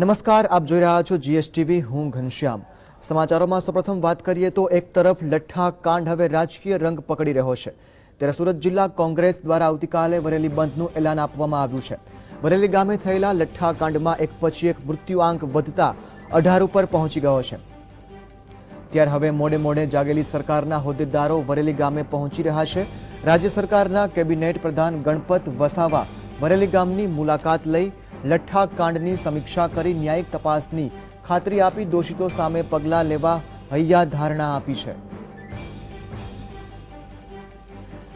નમસ્કાર, આપ જોઈ રહ્યા છો જીએસટીવી હું ઘનશ્યામ. સમાચારોમાં સૌપ્રથમ વાત કરીએ તો એક તરફ લઠ્ઠા કાંડ હવે રાજકીય રંગ પકડી રહ્યો છે. ત્યારે સુરત જિલ્લા કોંગ્રેસ દ્વારા આવતીકાલે વરેલી બંધનું એલાન આપવામાં આવ્યું છે. વરેલી ગામે થયેલા લઠ્ઠા કાંડમાં એક પછી એક મૃત્યુઆંક વધતા અઢાર ઉપર પહોંચી ગયો છે. ત્યારે હવે મોડે મોડે જાગેલી સરકારના હોદ્દેદારો વરેલી ગામે પહોંચી રહ્યા છે. રાજ્ય સરકારના કેબિનેટ પ્રધાન ગણપત વસાવા વરેલી ગામની મુલાકાત લઈ લઠ્ઠા કાંડની સમીક્ષા કરી ન્યાયિક તપાસની ખાતરી આપી દોષિતો સામે પગલાં લેવા હૈયા ધારણા આપી છે.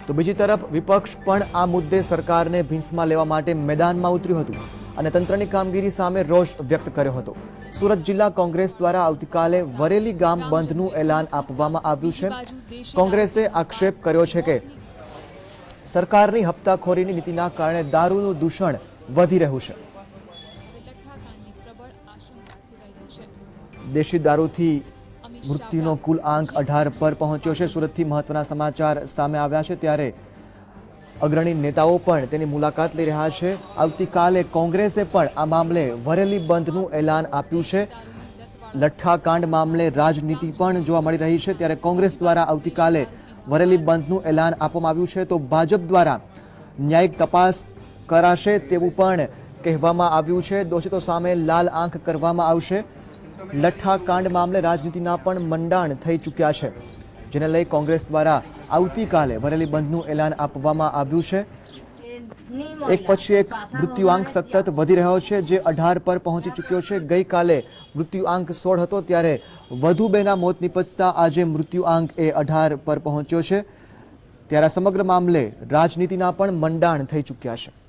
તો બીજી તરફ વિપક્ષ પણ આ મુદ્દે સરકારને ભીંસમાં લેવા માટે મેદાનમાં ઉતર્યું હતું અને તંત્રની કામગીરી સામે રોષ વ્યક્ત કર્યો હતો. સુરત જિલ્લા કોંગ્રેસ દ્વારા આવતીકાલે વરેલી ગામ બંધનું એલાન આપવામાં આવ્યું છે. કોંગ્રેસે આક્ષેપ કર્યો છે કે સરકારની હપ્તાખોરીની નીતિના કારણે દારૂનું દૂષણ વધી રહ્યું છે. દેશી દારૂથી મૃત્યુનો કુલ આંક અઢાર પર પહોંચ્યો છે. સુરતથી મહત્વના સમાચાર સામે આવ્યા છે ત્યારે અગ્રણી નેતાઓ પણ તેની મુલાકાત લઈ રહ્યા છે. આવતીકાલે કોંગ્રેસે પણ આ મામલે વરેલી બંધનું એલાન આપ્યું છે. લઠ્ઠા કાંડ મામલે રાજનીતિ પણ જોવા મળી રહી છે. ત્યારે કોંગ્રેસ દ્વારા આવતીકાલે વરેલી બંધનું એલાન આપવામાં આવ્યું છે. તો ભાજપ દ્વારા ન્યાયિક તપાસ કરાશે તેવું પણ કહેવામાં આવ્યું છે. દોષિતો સામે લાલ આંખ કરવામાં આવશે. લઠ્ઠા કાંડ મામલે રાજનીતિના પણ મંડાણ થઈ ચૂક્યા છે. જેને લઈ કોંગ્રેસ દ્વારા આવતીકાલે વરેલી બંધનું એલાન આપવામાં આવ્યું છે. એક પછી એક મૃત્યુઆંક સતત વધી રહ્યો છે. જે અઢાર પર પહોંચી ચૂક્યો છે. ગઈકાલે મૃત્યુઆંક સોળ હતો, ત્યારે વધુ બેના મોત નિપજતા આજે મૃત્યુઆંક એ અઢાર પર પહોંચ્યો છે. ત્યારે સમગ્ર મામલે રાજનીતિના પણ મંડાણ થઈ ચૂક્યા છે.